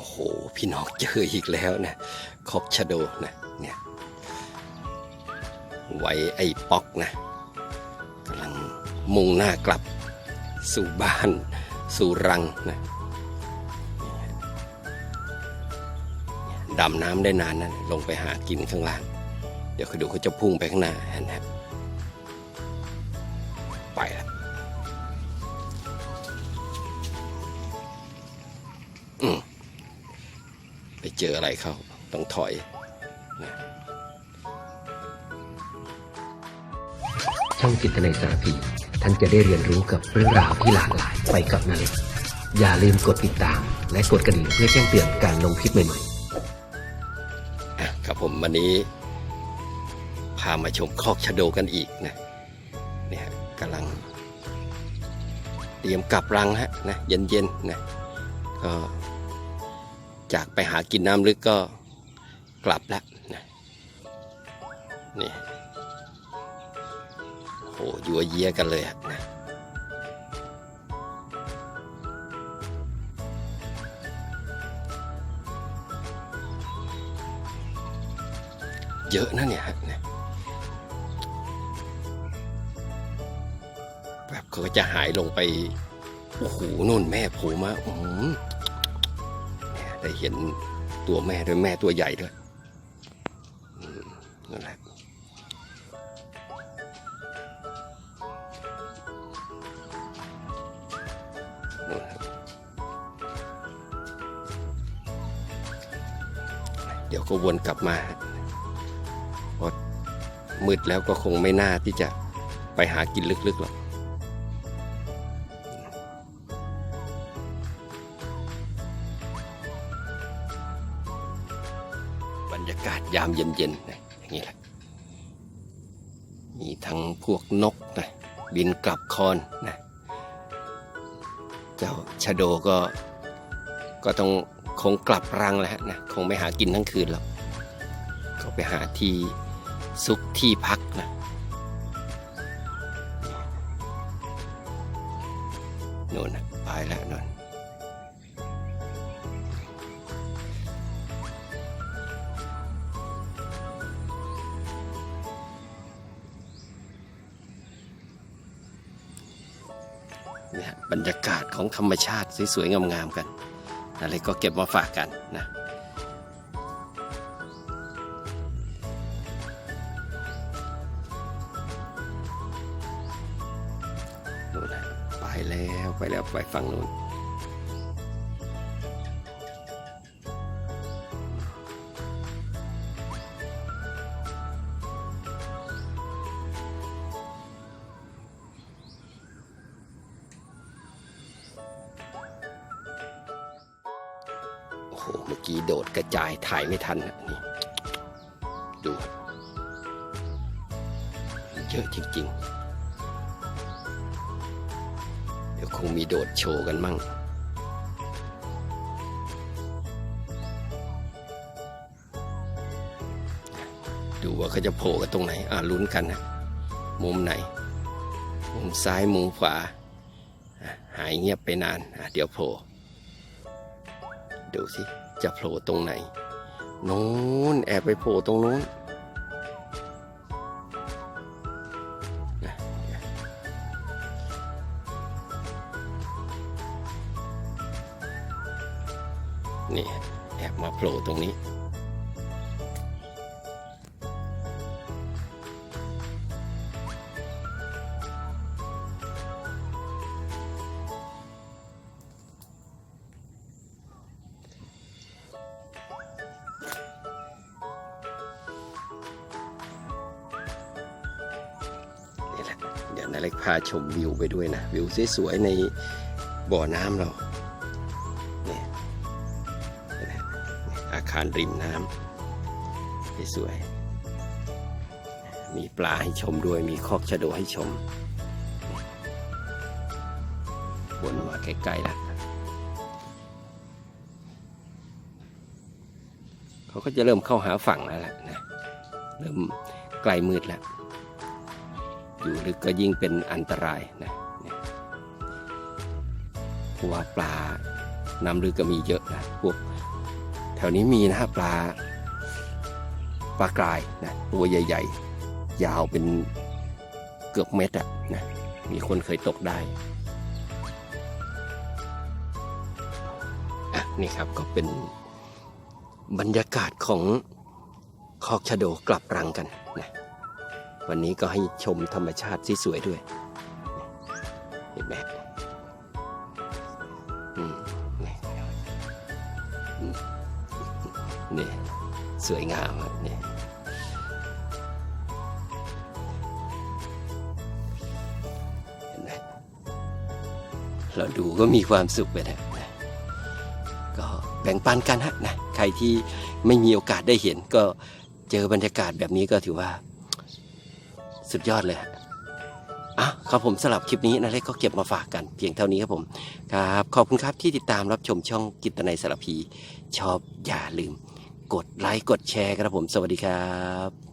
โอ้โห พี่น้องเจออีกแล้วนะคอกชะโดนะเนี่ยไว้ไอ้ป๊อกนะกำลังมุ่งหน้ากลับ สู่บ้านสู่รังนะดำน้ำได้นานนะลงไปหากินข้างล่าง เดี๋ยวเขาดูเขาจะพุ่งไปข้างหน้าเห็นไหม เจออะไรเข้าต้องถอยช่องจิตนาสารพีท่านจะได้เรียนรู้กับเรื่องราวที่หลากหลายไปกับนาเล็กอย่าลืมกดติดตาม และกดกระดิ่งเพื่อแจ้งเตือนการลงคลิปใหม่ๆอะครับผมวันนี้ พามาชมคอกชะโดกันอีกนะเนี่ยกำลัง เตรียมกลับรังฮะนะเย็นๆนะก็ จากไปหากินน้ำลึกก็กลับแล้วนะนี่โหยัวเยียกันเลยนะเยอะนะเนี่ยฮะแบบเขาก็จะหายลงไป โอ้โหนู่นแม่ผล่มาอืม ได้เห็นตัวแม่ด้วยแม่ตัวใหญ่ด้วยนั่นแหละเดี๋ยวก็วนกลับมาพราะมืดแล้วก็คงไม่น่าที่จะไปหากินลึกๆหรอกากามเย็นๆนะอย่างนี้แหละ มีทั้งพวกนกนะบินกลับคอนนะเจ้าชะโดก็ก็ต้องคงกลับรังแล้วนะคงไม่หากินทั้งคืนหรอกเขาไปหาที่ซุกที่พักนะโน่นนะไปแล้วโน่น เนี่ยบรรยากาศของธรรมชาติสวยๆงามๆกันอะไรก็เก็บมาฝากกันนะนู่นไปแล้วไปแล้วไปฝั่งนู้น โอ้โหเมื่อกี้โดดกระจายถ่ายไม่ทันนะนี่ดูเยอะจริง ๆ เดี๋ยวคงมีโดดโชว์กันมั่ง ดูว่าเขาจะโผล่กันตรงไหน อ่าลุ้นกันนะ มุมไหน มุมซ้าย มุมขวา หายเงียบไปนาน เดี๋ยวโผล่ ดูสิ จะโผล่ตรงไหนนู้นแอบไปโผล่ตรงนู้นนี่แอบมาโผล่ตรงนี้ นาเล็กพาชมวิวไปด้วยนะ วิวสวยๆในบ่อน้ำเราเนี่ยอาคารริมน้ำสวยๆมีปลาให้ชมด้วยมีคอกชะโดให้ชมวนมาใกล้ๆแล้วเขาก็จะเริ่มเข้าหาฝั่งแล้วล่ะนะ เริ่มใกลมืดแล้ว อยู่ลึกก็ยิ่งเป็นอันตรายนะเพราะว่าปลาน้ำลึกก็มีเยอะนะพวกแถวนี้มีนะปลาปลากรายนะตัวใหญ่ ๆ ยาวเป็นเกือบเม็ดอะนะมีคนเคยตกได้อะนี่ครับก็เป็นบรรยากาศของคอกชะโดกลับรังกันนะ วันนี้ก็ให้ชมธรรมชาติที่สวยด้วย เห็นไหมอืมนี่อืมนี่สวยงามอะนี่เห็นไหมเราดูก็มีความสุขไปนะนะก็แบ่งปันกันฮะนะ ใครที่ไม่มีโอกาสได้เห็นก็เจอบรรยากาศแบบนี้ก็ถือว่า สุดยอดเลยอะครับผมสลับคลิปนี้นะเล็กก็เก็บมาฝากกันเพียงเท่านี้ครับผมครับขอบคุณครับที่ติดตามรับชมช่องกิตนัยสารพี ชอบอย่าลืม กดไลค์กดแชร์ครับผม สวัสดีครับ